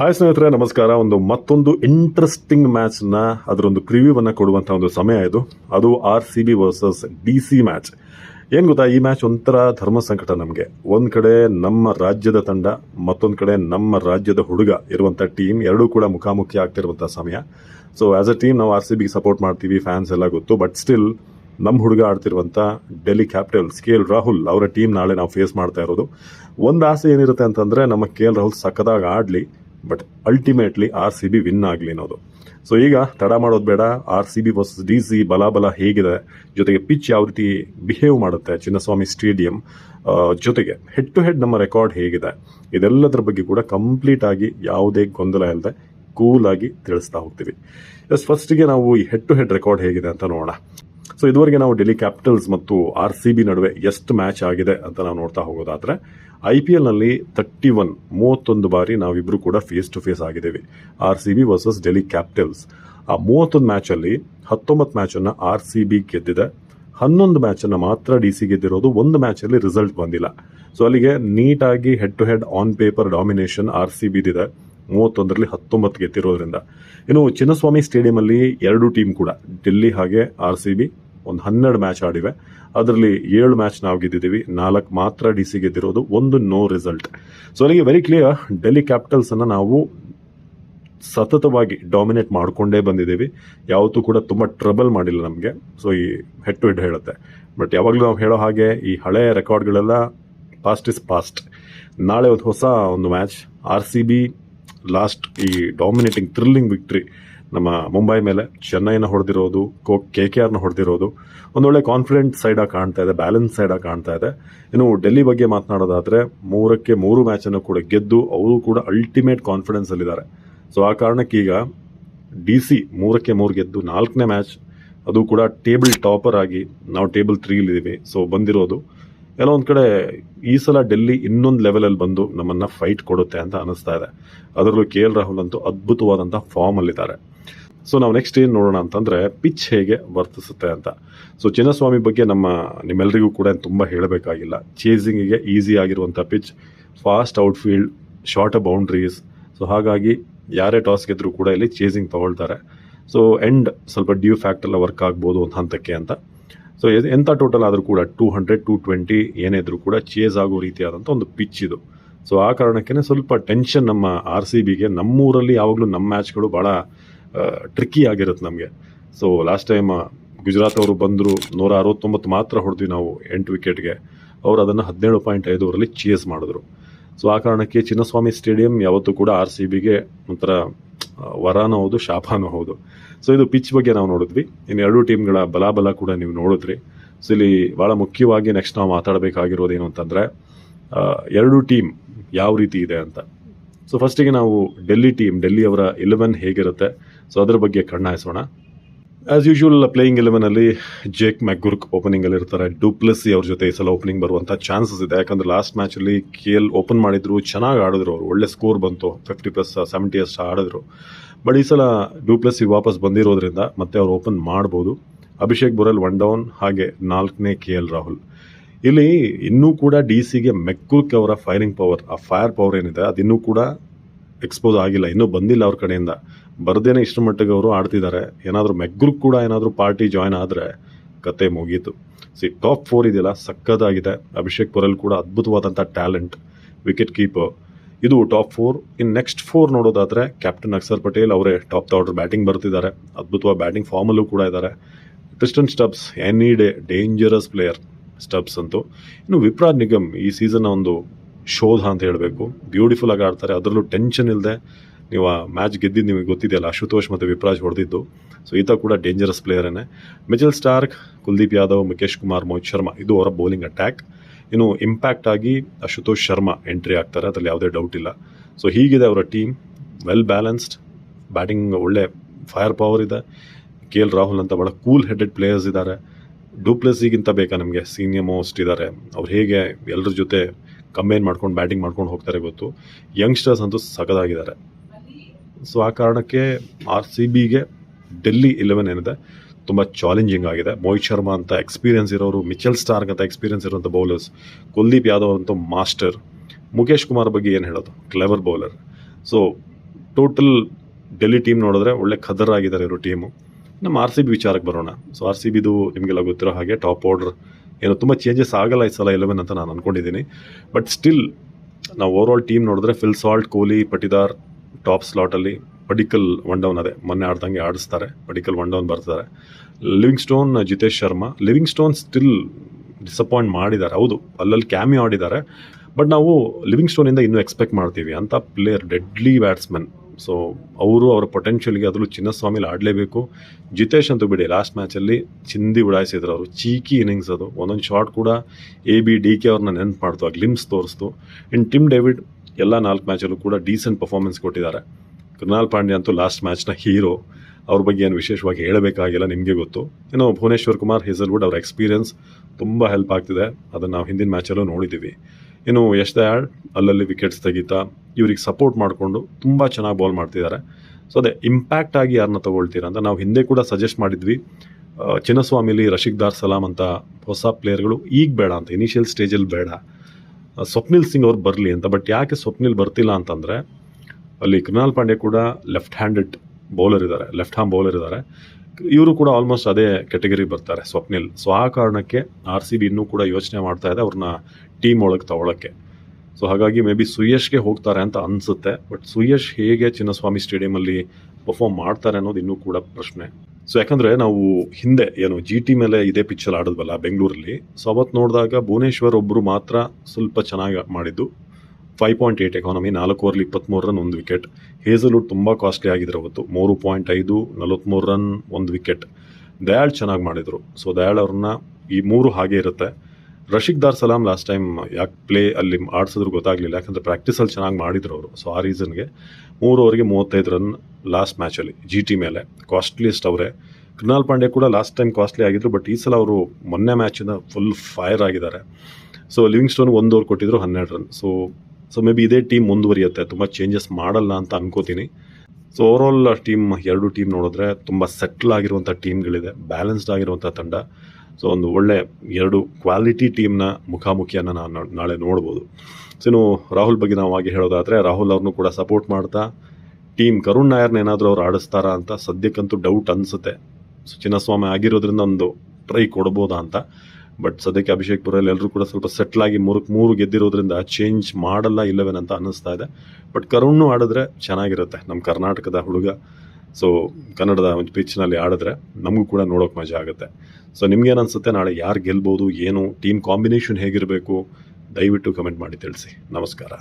Hi ಸ್ನೇಹಿತರೆ, ನಮಸ್ಕಾರ. ಒಂದು ಮತ್ತೊಂದು ಇಂಟ್ರೆಸ್ಟಿಂಗ್ ಮ್ಯಾಚ್ನ ಅದರೊಂದು ಪ್ರಿವ್ಯೂವನ್ನು ಕೊಡುವಂಥ ಒಂದು ಸಮಯ ಇದು. ಅದು R C B versus D C match ಏನು ಗೊತ್ತಾ, ಈ ಮ್ಯಾಚ್ ಒಂಥರ ಧರ್ಮ ಸಂಕಟ ನಮಗೆ. ಒಂದು ಕಡೆ ನಮ್ಮ ರಾಜ್ಯದ ತಂಡ, ಮತ್ತೊಂದು ಕಡೆ ನಮ್ಮ ರಾಜ್ಯದ ಹುಡುಗ ಇರುವಂಥ ಟೀಮ್ ಎರಡೂ ಕೂಡ ಮುಖಾಮುಖಿ ಆಗ್ತಿರುವಂಥ ಸಮಯ. ಸೊ ಆಸ್ ಅ ಟೀಮ್ ನಾವು ಆರ್ ಸಿ ಬಿಗೆ ಸಪೋರ್ಟ್ ಮಾಡ್ತೀವಿ ಫ್ಯಾನ್ಸ್ ಎಲ್ಲ ಗೊತ್ತು. ಬಟ್ ಸ್ಟಿಲ್ ನಮ್ಮ ಹುಡುಗ ಆಡ್ತಿರುವಂಥ Delhi Capitals K L Rahul ಅವರ ಟೀಮ್ ನಾಳೆ ನಾವು ಫೇಸ್ ಮಾಡ್ತಾ ಇರೋದು. ಒಂದು ಆಸೆ ಏನಿರುತ್ತೆ ಅಂತಂದರೆ, ನಮ್ಮ ಕೆ ಎಲ್ ರಾಹುಲ್ ಸಕ್ಕದಾಗಿ ಆಡಲಿ. But ultimately R C B win ಆಗಲಿ ಅನ್ನೋದು. ಸೊ ಈಗ ತಡ ಮಾಡೋದು ಬೇಡ R C B versus D C ಬಲಾಬಲ ಹೇಗಿದೆ, ಜೊತೆಗೆ ಪಿಚ್ ಯಾವ ರೀತಿ ಬಿಹೇವ್ ಮಾಡುತ್ತೆ ಚಿನ್ನಸ್ವಾಮಿ ಸ್ಟೇಡಿಯಂ ಜೊತೆಗೆ ಹೆಡ್ ಟು ಹೆಡ್ ನಮ್ಮ ರೆಕಾರ್ಡ್ ಹೇಗಿದೆ. ಇದೆಲ್ಲದರ ಬಗ್ಗೆ ಕೂಡ ಕಂಪ್ಲೀಟ್ ಆಗಿ ಯಾವುದೇ ಗೊಂದಲ ಇಲ್ಲದೆ ಕೂಲ್ ಆಗಿ ತಿಳಿಸ್ತಾ ಹೋಗ್ತೀವಿ. ಎಸ್ ಫಸ್ಟಿಗೆ ನಾವು ಈ ಹೆಡ್ ಟು ಹೆಡ್ ರೆಕಾರ್ಡ್ ಹೇಗಿದೆ ಅಂತ ನೋಡೋಣ. ಸೊ ಇದುವರೆಗೆ ನಾವು ಡೆಲ್ಲಿ ಕ್ಯಾಪಿಟಲ್ಸ್ ಮತ್ತು ಆರ್ ಸಿ ಬಿ ನಡುವೆ ಎಷ್ಟು ಮ್ಯಾಚ್ ಆಗಿದೆ ಅಂತ ನಾವು ನೋಡ್ತಾ ಹೋಗೋದಾದ್ರೆ ಐ ಪಿ ಎಲ್ನಲ್ಲಿ ತರ್ಟಿ ಒನ್ ಮೂವತ್ತೊಂದು ಬಾರಿ ನಾವಿಬ್ಬರು ಕೂಡ ಫೇಸ್ ಟು ಫೇಸ್ ಆಗಿದ್ದೇವೆ. R C B versus Delhi Capitals ಆ ಮೂವತ್ತೊಂದು ಮ್ಯಾಚಲ್ಲಿ ಹತ್ತೊಂಬತ್ತು ಮ್ಯಾಚನ್ನು ಆರ್ ಸಿ ಬಿ ಗೆದ್ದಿದೆ. ಹನ್ನೊಂದು ಮ್ಯಾಚನ್ನು ಮಾತ್ರ ಡಿ ಸಿ ಗೆದ್ದಿರೋದು. ಒಂದು ಮ್ಯಾಚಲ್ಲಿ ರಿಸಲ್ಟ್ ಬಂದಿಲ್ಲ. ಸೊ ಅಲ್ಲಿಗೆ ನೀಟಾಗಿ head to head on paper domination R C ಬಿದಿದೆ ಮೂವತ್ತೊಂದರಲ್ಲಿ ಹತ್ತೊಂಬತ್ತು ಗೆದ್ದಿರೋದ್ರಿಂದ. ಇನ್ನು ಚಿನ್ನಸ್ವಾಮಿ ಸ್ಟೇಡಿಯಂ ಅಲ್ಲಿ ಎರಡು ಟೀಮ್ ಕೂಡ. ಡೆಲ್ಲಿ ಹಾಗೆ ಆರ್ ಸಿ ಬಿ ಒಂದು ಹನ್ನೆರಡು ಮ್ಯಾಚ್ ಆಡಿವೆ. ಅದರಲ್ಲಿ ಏಳು ಮ್ಯಾಚ್ ನಾವು ಗೆದ್ದಿದ್ದೀವಿ. ನಾಲ್ಕು ಮಾತ್ರ ಡಿ ಸಿ ಗೆದ್ದಿರೋದು. ಒಂದು ನೋ ರಿಸಲ್ಟ್ ಸೊ ಅಲ್ಲಿಗೆ ವೆರಿ ಕ್ಲಿಯರ್ ಡೆಲ್ಲಿ ಕ್ಯಾಪಿಟಲ್ಸ್ ಅನ್ನ ನಾವು ಸತತವಾಗಿ ಡಾಮಿನೇಟ್ ಮಾಡಿಕೊಂಡೇ ಬಂದಿದ್ದೀವಿ. ಯಾವತ್ತೂ ಕೂಡ ತುಂಬ ಟ್ರಬಲ್ ಮಾಡಿಲ್ಲ ನಮಗೆ. ಸೊ ಈ ಹೆಡ್ ಟು ಹೆಡ್ ಹೇಳುತ್ತೆ. ಬಟ್ ಯಾವಾಗಲೂ ನಾವು ಹೇಳೋ ಹಾಗೆ, ಈ ಹಳೆ ರೆಕಾರ್ಡ್ಗಳೆಲ್ಲ ಪಾಸ್ಟ್ ಇಸ್ ಪಾಸ್ಟ್ ನಾಳೆ ಒಂದು ಹೊಸ ಒಂದು match R C B last ಈ ಡಾಮಿನೇಟಿಂಗ್ ಥ್ರಿಲ್ಲಿಂಗ್ ವಿಕ್ಟ್ರಿ ನಮ್ಮ ಮುಂಬೈ ಮೇಲೆ ಚೆನ್ನೈನ ಹೊಡೆದಿರೋದು, ಕೋ, ಕೆ ಕೆ ಆರ್ನ ಹೊಡೆದಿರೋದು, ಒಂದೊಳ್ಳೆ ಕಾನ್ಫಿಡೆಂಟ್ ಸೈಡಾಗಿ ಕಾಣ್ತಾ ಇದೆ ಬ್ಯಾಲೆನ್ಸ್ ಸೈಡಾಗಿ ಕಾಣ್ತಾ ಇದೆ. ಇನ್ನು ಡೆಲ್ಲಿ ಬಗ್ಗೆ ಮಾತನಾಡೋದಾದ್ರೆ, ಮೂರಕ್ಕೆ ಮೂರು ಮ್ಯಾಚನ್ನು ಕೂಡ ಗೆದ್ದು ಅವರು ಕೂಡ ಅಲ್ಟಿಮೇಟ್ ಕಾನ್ಫಿಡೆನ್ಸ್ ಅಲ್ಲಿದ್ದಾರೆ. ಸೊ ಆ ಕಾರಣಕ್ಕೆ ಈಗ ಡಿ ಸಿ ಮೂರಕ್ಕೆ ಮೂರು ಗೆದ್ದು ನಾಲ್ಕನೇ ಮ್ಯಾಚ್ ಅದು ಕೂಡ ಟೇಬಲ್ ಟಾಪರ್ ಆಗಿ ನಾವು ಟೇಬಲ್ ತ್ರೀಲಿದ್ದೀವಿ ಸೊ ಬಂದಿರೋದು. ಎಲ್ಲ ಒಂದು ಕಡೆ ಈ ಸಲ ಡೆಲ್ಲಿ ಇನ್ನೊಂದು ಲೆವೆಲಲ್ಲಿ ಬಂದು ನಮ್ಮನ್ನ ಫೈಟ್ ಕೊಡುತ್ತೆ ಅಂತ ಅನಿಸ್ತಾ ಇದೆ. ಅದರಲ್ಲೂ ಕೆ ಎಲ್ ರಾಹುಲ್ ಅಂತೂ ಅದ್ಭುತವಾದಂಥ ಫಾರ್ಮ್ ಅಲ್ಲಿದ್ದಾರೆ. ಸೊ ನಾವು ನೆಕ್ಸ್ಟ್ ಏನು ನೋಡೋಣ ಅಂತಂದರೆ ಪಿಚ್ ಹೇಗೆ ವರ್ತಿಸುತ್ತೆ ಅಂತ. ಸೊ ಚಿನ್ನಸ್ವಾಮಿ ಬಗ್ಗೆ ನಮ್ಮ ನಿಮ್ಮೆಲ್ಲರಿಗೂ ಕೂಡ ತುಂಬ ಹೇಳಬೇಕಾಗಿಲ್ಲ. ಚೇಸಿಂಗಿಗೆ ಈಸಿ ಆಗಿರುವಂಥ pitch fast outfield short boundaries so ಹಾಗಾಗಿ ಯಾರೇ ಟಾಸ್ ಗೆದ್ರೂ ಕೂಡ ಇಲ್ಲಿ ಚೇಸಿಂಗ್ ತಗೊಳ್ತಾರೆ. ಸೊ ಎಂಡ್ ಸ್ವಲ್ಪ ಡ್ಯೂ ಫ್ಯಾಕ್ಟ್ ಎಲ್ಲ ವರ್ಕ್ ಆಗ್ಬೋದು ಒಂದು ಹಂತಕ್ಕೆ ಅಂತ ಸೊ ಎಂಥ ಟೋಟಲ್ ಆದರೂ ಕೂಡ ಟೂ ಹಂಡ್ರೆಡ್ ಟು ಟ್ವೆಂಟಿ ಏನೇ ಇದ್ರೂ ಕೂಡ ಚೇಸ್ ಆಗೋ ರೀತಿಯಾದಂಥ ಒಂದು ಪಿಚ್ ಇದು. ಸೊ ಆ ಕಾರಣಕ್ಕೆ ಸ್ವಲ್ಪ ಟೆನ್ಷನ್ ನಮ್ಮ ಆರ್ ಸಿ ಬಿಗೆ ನಮ್ಮೂರಲ್ಲಿ ಯಾವಾಗಲೂ ನಮ್ಮ ಮ್ಯಾಚ್ಗಳು ಭಾಳ ಟ್ರಿಕ್ಕಿ ಆಗಿರುತ್ತೆ ನಮಗೆ. ಸೊ ಲಾಸ್ಟ್ ಟೈಮ್ ಗುಜರಾತ್ ಅವರು ಬಂದರು ನೂರ ಅರವತ್ತೊಂಬತ್ತು ಮಾತ್ರ ಹೊಡೆದ್ವಿ ನಾವು ಎಂಟು ವಿಕೆಟ್ಗೆ ಅವರು ಅದನ್ನು ಹದಿನೇಳು ಪಾಯಿಂಟ್ ಐದು ಓವರಲ್ಲಿ ಚೇಸ್ ಮಾಡಿದ್ರು. ಸೊ ಆ ಕಾರಣಕ್ಕೆ ಚಿನ್ನಸ್ವಾಮಿ ಸ್ಟೇಡಿಯಂ ಯಾವತ್ತೂ ಕೂಡ ಆರ್ ಸಿ ಬಿಗೆ ಒಂಥರ ವರಾನೂ ಹೌದು, ಶಾಪಾನು ಹೌದು. ಸೊ ಇದು ಪಿಚ್ ಬಗ್ಗೆ ನಾವು ನೋಡಿದ್ವಿ. ಇನ್ನು ಎರಡೂ ಟೀಮ್ಗಳ ಬಲಾಬಲ ಕೂಡ ನೀವು ನೋಡಿದ್ರಿ. ಸೊ ಇಲ್ಲಿ ಭಾಳ ಮುಖ್ಯವಾಗಿ ನೆಕ್ಸ್ಟ್ ನಾವು ಮಾತಾಡಬೇಕಾಗಿರೋದು ಏನು ಅಂತಂದರೆ ಎರಡು ಟೀಮ್ ಯಾವ ರೀತಿ ಇದೆ ಅಂತ. ಸೊ ಫಸ್ಟಿಗೆ ನಾವು ಡೆಲ್ಲಿ ಟೀಮ್ ಡೆಲ್ಲಿ ಅವರ ಇಲೆವೆನ್ ಹೇಗಿರುತ್ತೆ? ಸೊ ಅದರ ಬಗ್ಗೆ ಕಣ್ಣಾಯಿಸೋಣ ಆಸ್ ಯೂಶುವಲ್ ಪ್ಲೇಯಿಂಗ್ ಇಲೆವೆನಲ್ಲಿ ಜೇಕ್ ಮ್ಯಾಕ್ಗುರ್ಕ್ ಓಪನಿಂಗಲ್ಲಿ ಇರ್ತಾರೆ. ಪ್ಲಸ್ ಅವ್ರ ಜೊತೆ ಈ ಸಲ ಓಪನಿಂಗ್ ಬರುವಂಥ ಚಾನ್ಸಸ್ ಇದೆ. ಯಾಕಂದ್ರೆ ಲಾಸ್ಟ್ ಮ್ಯಾಚಲ್ಲಿ ಕೆ ಎಲ್ ಓಪನ್ ಮಾಡಿದ್ರು, ಚೆನ್ನಾಗಿ ಆಡಿದ್ರು ಅವರು. ಒಳ್ಳೆ ಸ್ಕೋರ್ ಬಂತು. ಫಿಫ್ಟಿ ಪ್ಲಸ್ ಸೆವೆಂಟಿ ಅಷ್ಟು ಆಡಿದ್ರು. ಬಟ್ ಈ ಸಲ ಡೂಪ್ಲೆಸಿ ವಾಪಸ್ ಬಂದಿರೋದ್ರಿಂದ ಮತ್ತೆ ಅವ್ರು ಓಪನ್ ಮಾಡ್ಬೋದು. ಅಭಿಷೇಕ್ ಬುರಲ್ ಒನ್ ಡೌನ್ ಹಾಗೆ ನಾಲ್ಕನೇ ಕೆ ಎಲ್ ರಾಹುಲ್. ಇಲ್ಲಿ ಇನ್ನೂ ಕೂಡ ಡಿ ಸಿಗೆ ಮೆಕ್ಕೂಕ್ ಅವರ ಫೈರಿಂಗ್ ಪವರ್ ಆ ಫೈರ್ ಪವರ್ ಏನಿದೆ, ಅದಿನ್ನೂ ಕೂಡ ಎಕ್ಸ್ಪೋಸ್ ಆಗಿಲ್ಲ. ಇನ್ನೂ ಬಂದಿಲ್ಲ ಅವ್ರ ಕಡೆಯಿಂದ. ಬರ್ದೇನೆ ಇಷ್ಟು ಮಟ್ಟಿಗೆ ಅವರು ಆಡ್ತಿದ್ದಾರೆ. ಏನಾದರೂ ಮೆಗ್ಗುರ್ಕ್ ಕೂಡ ಏನಾದರೂ ಪಾರ್ಟಿ ಜಾಯ್ನ್ ಆದರೆ ಕತೆ ಮುಗೀತು. ಸಿ ಟಾಪ್ ಫೋರ್ ಇದೆಯಲ್ಲ, ಸಕ್ಕದಾಗಿದೆ. ಅಭಿಷೇಕ್ ಪೊರೆಲ್ ಕೂಡ ಅದ್ಭುತವಾದಂಥ ಟ್ಯಾಲೆಂಟ್ ವಿಕೆಟ್ ಕೀಪರ್ ಇದು top four in next four ನೋಡೋದಾದ್ರೆ ಕ್ಯಾಪ್ಟನ್ ಅಕ್ಷರ್ ಪಟೇಲ್ ಅವರೇ ಟಾಪ್ ಆರ್ಡರ್ ಬ್ಯಾಟಿಂಗ್ ಬರ್ತಿದ್ದಾರೆ. ಅದ್ಭುತವಾದ ಬ್ಯಾಟಿಂಗ್ ಫಾರ್ಮಲ್ಲೂ ಕೂಡ ಇದ್ದಾರೆ. Tristan Stubbs any day dangerous player Stubbs ಅಂತೂ. ಇನ್ನು ವಿಪ್ರಾ ನಿಗಮ್ ಈ ಸೀಸನ್ ಒಂದು ಶೋಧ ಅಂತ ಹೇಳಬೇಕು. ಬ್ಯೂಟಿಫುಲ್ ಆಗಿ ಆಡ್ತಾರೆ. ಅದರಲ್ಲೂ ಟೆನ್ಷನ್ ಇಲ್ಲದೆ ನೀವು ಆ ಮ್ಯಾಚ್ ಗೆದ್ದಿದ್ದು ನಿಮಗೆ ಗೊತ್ತಿದೆಯಲ್ಲ, ಅಶುತೋಷ್ ಮತ್ತು ವಿಪ್ರಾಜ್ ಹೊಡೆದಿದ್ದು. ಸೊ ಈತ ಕೂಡ ಡೇಂಜರಸ್ ಪ್ಲೇಯರೇ ಮಿಚಲ್ ಸ್ಟಾರ್ಕ್, ಕುಲ್ದೀಪ್ ಯಾದವ್ ಮುಖೇಶ್ ಕುಮಾರ್, ಮೋಹಿತ್ ಶರ್ಮಾ, ಇದು ಅವರ ಬೌಲಿಂಗ್ ಅಟ್ಯಾಕ್ ಇನ್ನು ಇಂಪ್ಯಾಕ್ಟ್ ಆಗಿ ಅಶುತೋಷ್ ಶರ್ಮಾ ಎಂಟ್ರಿ ಆಗ್ತಾರೆ. ಅದರಲ್ಲಿ ಯಾವುದೇ ಡೌಟ್ ಇಲ್ಲ. ಸೊ ಹೀಗಿದೆ ಅವರ ಟೀಮ್ ವೆಲ್ ಬ್ಯಾಲೆನ್ಸ್ಡ್ ಬ್ಯಾಟಿಂಗ್ ಒಳ್ಳೆ ಫೈರ್ ಪವರ್ ಇದೆ. ಕೆ ಎಲ್ ರಾಹುಲ್ ಅಂತ ಭಾಳ ಕೂಲ್ ಹೆಡೆಡ್ ಪ್ಲೇಯರ್ಸ್ ಇದ್ದಾರೆ. ಡೂಪ್ಲೆಸಿಗಿಂತ ಬೇಕಾ ನಮಗೆ? ಸೀನಿಯರ್ ಮೋಸ್ಟ್ ಇದ್ದಾರೆ ಅವ್ರು ಹೇಗೆ ಎಲ್ಲರ ಜೊತೆ ಕಂಬೈನ್ ಮಾಡ್ಕೊಂಡು ಬ್ಯಾಟಿಂಗ್ ಮಾಡ್ಕೊಂಡು ಹೋಗ್ತಾರೆ ಗೊತ್ತು. ಯಂಗ್ಸ್ಟರ್ಸ್ ಅಂತೂ ಸಖದಾಗಿದ್ದಾರೆ. ಸೊ ಆ ಕಾರಣಕ್ಕೆ ಆರ್ ಸಿ ಬಿಗೆ ಡೆಲ್ಲಿ ಇಲೆವೆನ್ ಏನಿದೆ, ತುಂಬ ಚಾಲೆಂಜಿಂಗ್ ಆಗಿದೆ. ಮೋಹಿತ್ ಶರ್ಮಾ ಅಂತ ಎಕ್ಸ್ಪೀರಿಯನ್ಸ್ ಇರೋರು ಮಿಚಲ್ ಸ್ಟಾರ್ಕ್ ಅಂತ ಎಕ್ಸ್ಪೀರಿಯನ್ಸ್ ಇರುವಂಥ ಬೌಲರ್ಸ್ ಕುಲ್ದೀಪ್ ಯಾದವ್ ಅಂತ ಮಾಸ್ಟರ್ ಮುಖೇಶ್ ಕುಮಾರ್ ಬಗ್ಗೆ ಏನು ಹೇಳೋದು? Clever bowler so total Delhi team ನೋಡಿದ್ರೆ ಒಳ್ಳೆ ಖದರ್ ಆಗಿದ್ದಾರೆ ಇವರು ಟೀಮು ನಮ್ಮ ಆರ್ ಸಿ ಬಿ ವಿಚಾರಕ್ಕೆ ಬರೋಣ. ಸೊ ಆರ್ ಸಿ ಬಿದು ನಿಮಗೆಲ್ಲ ಗೊತ್ತಿರೋ ಹಾಗೆ ಟಾಪ್ ಆರ್ಡರ್ ಏನೋ ತುಂಬ ಚೇಂಜಸ್ ಆಗಲ್ಲ ಈ ಸಲ ಎಲೆವೆನ್ ಅಂತ ನಾನು ಅಂದ್ಕೊಂಡಿದ್ದೀನಿ ಬಟ್ ಸ್ಟಿಲ್ ನಾವು ಓವರ್ ಆಲ್ ಟೀಮ್ ನೋಡಿದ್ರೆ Phil Salt Kohli Patidar top ಸ್ಲಾಟಲ್ಲಿ Padikkal one down ಅದೇ. ಮೊನ್ನೆ ಆಡ್ದಂಗೆ ಆಡಿಸ್ತಾರೆ. ಪಡಿಕಲ್ ಒನ್ ಡೌನ್ ಬರ್ತಾರೆ Livingstone Jitesh Sharma Livingstone still disappoint ಮಾಡಿದ್ದಾರೆ. ಹೌದು, ಅಲ್ಲಲ್ಲಿ ಕ್ಯಾಮಿ ಆಡಿದ್ದಾರೆ. ಬಟ್ ನಾವು ಲಿವಿಂಗ್ ಸ್ಟೋನಿಂದ ಇನ್ನೂ ಎಕ್ಸ್ಪೆಕ್ಟ್ ಮಾಡ್ತೀವಿ. ಅಂತ ಪ್ಲೇಯರ್ ಡೆಡ್ಲಿ ಬ್ಯಾಟ್ಸ್ಮನ್ ಸೊ ಅವರು ಅವರ ಪೊಟೆನ್ಷಿಯಲ್ಗೆ ಅದರಲ್ಲೂ ಚಿನ್ನಸ್ವಾಮಿಲಿ ಆಡಲೇಬೇಕು. ಜಿತೇಶ್ ಅಂತೂ ಬಿಡಿ ಲಾಸ್ಟ್ ಮ್ಯಾಚಲ್ಲಿ ಚಿಂದಿ ಉಡಾಯಿಸಿದ್ರು ಅವರು. ಚೀಕಿ ಇನ್ನಿಂಗ್ಸ್ ಅದು. ಒಂದೊಂದು ಶಾಟ್ ಕೂಡ ಎ ಬಿ ಡಿ ಕೆ ಅವ್ರನ್ನ ನೆನ್ಪು ಮಾಡ್ತು. ಆ ಗ್ಲಿಮ್ಸ್ ತೋರಿಸ್ತು. ಇನ್ನು ಟಿಮ್ ಡೇವಿಡ್ ಎಲ್ಲ ನಾಲ್ಕು ಮ್ಯಾಚಲ್ಲೂ ಕೂಡ ಡೀಸೆಂಟ್ ಪರ್ಫಾರ್ಮೆನ್ಸ್ ಕೊಟ್ಟಿದ್ದಾರೆ. ಕೃಣಾಲ್ ಪಾಂಡ್ಯ ಅಂತೂ ಲಾಸ್ಟ್ ಮ್ಯಾಚ್ನ ಹೀರೋ ಅವ್ರ ಬಗ್ಗೆ ಏನು ವಿಶೇಷವಾಗಿ ಹೇಳಬೇಕಾಗಿಲ್ಲ, ನಿಮಗೆ ಗೊತ್ತು. ಇನ್ನು ಭುವನೇಶ್ವರ್ ಕುಮಾರ್, ಹೆಸಲ್ವುಡ್ ಅವರ ಎಕ್ಸ್ಪೀರಿಯನ್ಸ್ ತುಂಬ ಹೆಲ್ಪ್ ಆಗ್ತಿದೆ. ಅದನ್ನು ನಾವು ಹಿಂದಿನ ಮ್ಯಾಚಲ್ಲೂ ನೋಡಿದ್ದೀವಿ ಇನ್ನು ಯಶ್ ದಯಾಳ್ ಅಲ್ಲಲ್ಲಿ ವಿಕೆಟ್ಸ್ ತೆಗಿತಾ, ಇವ್ರಿಗೆ ಸಪೋರ್ಟ್ ಮಾಡಿಕೊಂಡು ತುಂಬ ಚೆನ್ನಾಗಿ ಬಾಲ್ ಮಾಡ್ತಿದ್ದಾರೆ. ಸೊ ಅದೇ ಇಂಪ್ಯಾಕ್ಟ್ ಆಗಿ ಯಾರನ್ನ ತಗೊಳ್ತೀರಾ ಅಂತ ನಾವು ಹಿಂದೆ ಕೂಡ ಸಜೆಸ್ಟ್ ಮಾಡಿದ್ವಿ. ಚಿನ್ನಸ್ವಾಮಿಲಿ ರಶಿಕ್ ದಾರ್ ಸಲಾಂ ಅಂತ ಹೊಸ ಪ್ಲೇಯರ್ಗಳು ಈಗ ಬೇಡ ಅಂತ ಇನಿಷಿಯಲ್ ಸ್ಟೇಜಲ್ಲಿ ಬೇಡ. ಸ್ವಪ್ನಿಲ್ ಸಿಂಗ್ ಅವ್ರು ಬರಲಿ ಅಂತ ಬಟ್ ಯಾಕೆ ಸ್ವಪ್ನಿಲ್ ಬರ್ತಿಲ್ಲ ಅಂತಂದರೆ, ಅಲ್ಲಿ ಕೃಣಾಲ್ ಪಾಂಡೆ ಕೂಡ ಲೆಫ್ಟ್ ಹ್ಯಾಂಡೆಡ್ ಬೌಲರ್ ಇದ್ದಾರೆ ಲೆಫ್ಟ್ ಹ್ಯಾಂಡ್ ಬೌಲರ್ ಇದ್ದಾರೆ. ಇವರು ಕೂಡ ಆಲ್ಮೋಸ್ಟ್ ಅದೇ ಕೆಟಗರಿ ಬರ್ತಾರೆ ಸ್ವಪ್ನಿಲ್ ಸೊ ಆ ಕಾರಣಕ್ಕೆ ಆರ್ ಸಿ ಬಿ ಇನ್ನೂ ಕೂಡ ಯೋಚನೆ ಮಾಡ್ತಾ ಇದೆ ಅವ್ರನ್ನ ಟೀಮ್ ಒಳಗೆ ತಗೊಳಕ್ಕೆ. ಸೊ ಹಾಗಾಗಿ ಮೇ ಬಿ ಸುಯಶ್ಗೆ ಹೋಗ್ತಾರೆ ಅಂತ ಅನಿಸುತ್ತೆ ಬಟ್ ಸುಯಶ್ ಹೇಗೆ ಚಿನ್ನಸ್ವಾಮಿ ಸ್ಟೇಡಿಯಮಲ್ಲಿ ಪರ್ಫಾರ್ಮ್ ಮಾಡ್ತಾರೆ ಅನ್ನೋದು ಇನ್ನೂ ಕೂಡ ಪ್ರಶ್ನೆ. ಸೊ ಯಾಕಂದರೆ ನಾವು ಹಿಂದೆ ಏನು ಜಿ ಟಿ ಮೇಲೆ ಇದೇ ಪಿಚ್ಚಲ್ಲಿ ಆಡಿದ್ವಲ್ಲ ಬೆಂಗಳೂರಲ್ಲಿ ಸೊ ಅವತ್ತು ನೋಡಿದಾಗ ಭುವನೇಶ್ವರ್ ಒಬ್ಬರು ಮಾತ್ರ ಸ್ವಲ್ಪ ಚೆನ್ನಾಗಿ ಮಾಡಿದ್ದು. ಫೈವ್ ಪಾಯಿಂಟ್ ಏಯ್ಟ್ ಎಕಾನಮಿ ನಾಲ್ಕು ಓವರ್ಲಿ ಇಪ್ಪತ್ತ್ಮೂರು ರನ್ ಒಂದು ವಿಕೆಟ್ ಹೇಸಲ್ವುಡ್ ತುಂಬ ಕಾಸ್ಟ್ಲಿ ಆಗಿದ್ರು ಅವತ್ತು. ಮೂರು ಪಾಯಿಂಟ್ ಐದು ನಲವತ್ತ್ಮೂರು ರನ್ ಒಂದು ವಿಕೆಟ್ ದಯಾಳ್ ಚೆನ್ನಾಗಿ ಮಾಡಿದರು. ಸೊ ದಯಾಳ್ ಅವ್ರನ್ನ ಈ ಮೂರು ಹಾಗೆ ಇರುತ್ತೆ. ರಶಿಕ್ ದಾರ್ ಸಲಾಮ್ ಲಾಸ್ಟ್ ಟೈಮ್ ಯಾಕೆ ಪ್ಲೇ ಅಲ್ಲಿ ಆಡ್ಸಿದ್ರು ಗೊತ್ತಾಗಲಿಲ್ಲ. ಯಾಕಂದರೆ ಪ್ರಾಕ್ಟೀಸಲ್ಲಿ ಚೆನ್ನಾಗಿ ಮಾಡಿದ್ರು ಅವರು. ಸೊ ಆ ರೀಸನ್ಗೆ ಮೂರು ಓವರ್ಗೆ ಮೂವತ್ತೈದು ರನ್ ಲಾಸ್ಟ್ ಮ್ಯಾಚಲ್ಲಿ ಜಿ ಟಿ ಮೇಲೆ. ಕಾಸ್ಟ್ಲಿಯೆಸ್ಟ್ ಅವರೇ. ಕೃಣಾಲ್ ಪಾಂಡೆ ಕೂಡ ಲಾಸ್ಟ್ ಟೈಮ್ ಕಾಸ್ಟ್ಲಿ ಆಗಿದ್ರು ಬಟ್ ಈ ಸಲ ಅವರು ಮೊನ್ನೆ ಮ್ಯಾಚಿಂದ ಫುಲ್ ಫೈರ್ ಆಗಿದ್ದಾರೆ. ಸೊ ಲಿವಿಂಗ್ ಸ್ಟೋನ್ ಒಂದು ಓವರ್ ಕೊಟ್ಟಿದ್ರು, ಹನ್ನೆರಡು run so so maybe ಇದೇ ಟೀಮ್ ಮುಂದುವರಿಯುತ್ತೆ. ತುಂಬ ಚೇಂಜಸ್ ಮಾಡಲ್ಲ ಅಂತ ಅನ್ಕೋತೀನಿ. ಸೊ ಓವರಾಲ್ ಟೀಮ್ ಎರಡು ಟೀಮ್ ನೋಡಿದ್ರೆ ತುಂಬ ಸೆಟ್ಲ್ ಆಗಿರುವಂಥ ಟೀಮ್ಗಳಿದೆ ಬ್ಯಾಲೆನ್ಸ್ಡ್ ಆಗಿರುವಂಥ ತಂಡ. ಸೊ ಒಂದು ಒಳ್ಳೆ ಎರಡು ಕ್ವಾಲಿಟಿ ಟೀಮ್ನ ಮುಖಾಮುಖಿಯನ್ನು ನಾನು ನಾಳೆ ನೋಡ್ಬೋದು. ಸೊ ಇನ್ನು ರಾಹುಲ್ ಬಗ್ಗೆ ನಾವು ಹಾಗೆ ಹೇಳೋದಾದರೆ, ರಾಹುಲ್ ಅವ್ರನ್ನೂ ಕೂಡ ಸಪೋರ್ಟ್ ಮಾಡ್ತಾ ಟೀಮ್ ಕರುಣ್ ನಾಯರ್ನ ಏನಾದರೂ ಅವ್ರು ಆಡಿಸ್ತಾರಾ ಅಂತ ಸದ್ಯಕ್ಕಂತೂ ಡೌಟ್ ಅನಿಸುತ್ತೆ. ಸೊ ಚಿನ್ನಸ್ವಾಮಿ ಆಗಿರೋದ್ರಿಂದ ಒಂದು ಟ್ರೈ ಕೊಡ್ಬೋದಾ ಅಂತ. ಬಟ್ ಸದ್ಯಕ್ಕೆ ಅಭಿಷೇಕ್ ಪುರಲ್ಲಿ ಎಲ್ಲರೂ ಕೂಡ ಸ್ವಲ್ಪ ಸೆಟ್ಲ್ ಆಗಿ ಮೂರಕ್ಕೆ ಮೂರು ಗೆದ್ದಿರೋದ್ರಿಂದ ಚೇಂಜ್ ಮಾಡಲ್ಲ ಇಲ್ಲವೇನಂತ ಅನ್ನಿಸ್ತಾ ಇದೆ. ಬಟ್ ಕರುಣ್ಣು ಆಡಿದ್ರೆ ಚೆನ್ನಾಗಿರುತ್ತೆ ನಮ್ಮ ಕರ್ನಾಟಕದ ಹುಡುಗ. ಸೊ ಕನ್ನಡದ ಒಂದು ಪಿಚ್ನಲ್ಲಿ ಆಡಿದ್ರೆ ನಮಗೂ ಕೂಡ ನೋಡೋಕೆ ಮಜಾ ಆಗುತ್ತೆ. ಸೊ ನಿಮ್ಗೇನು ಅನಿಸುತ್ತೆ? ನಾಳೆ ಯಾರು ಗೆಲ್ಬೋದು? ಏನು? ಟೀಮ್ ಕಾಂಬಿನೇಷನ್ ಹೇಗಿರಬೇಕು? ದಯವಿಟ್ಟು ಕಮೆಂಟ್ ಮಾಡಿ ತಿಳಿಸಿ. ನಮಸ್ಕಾರ.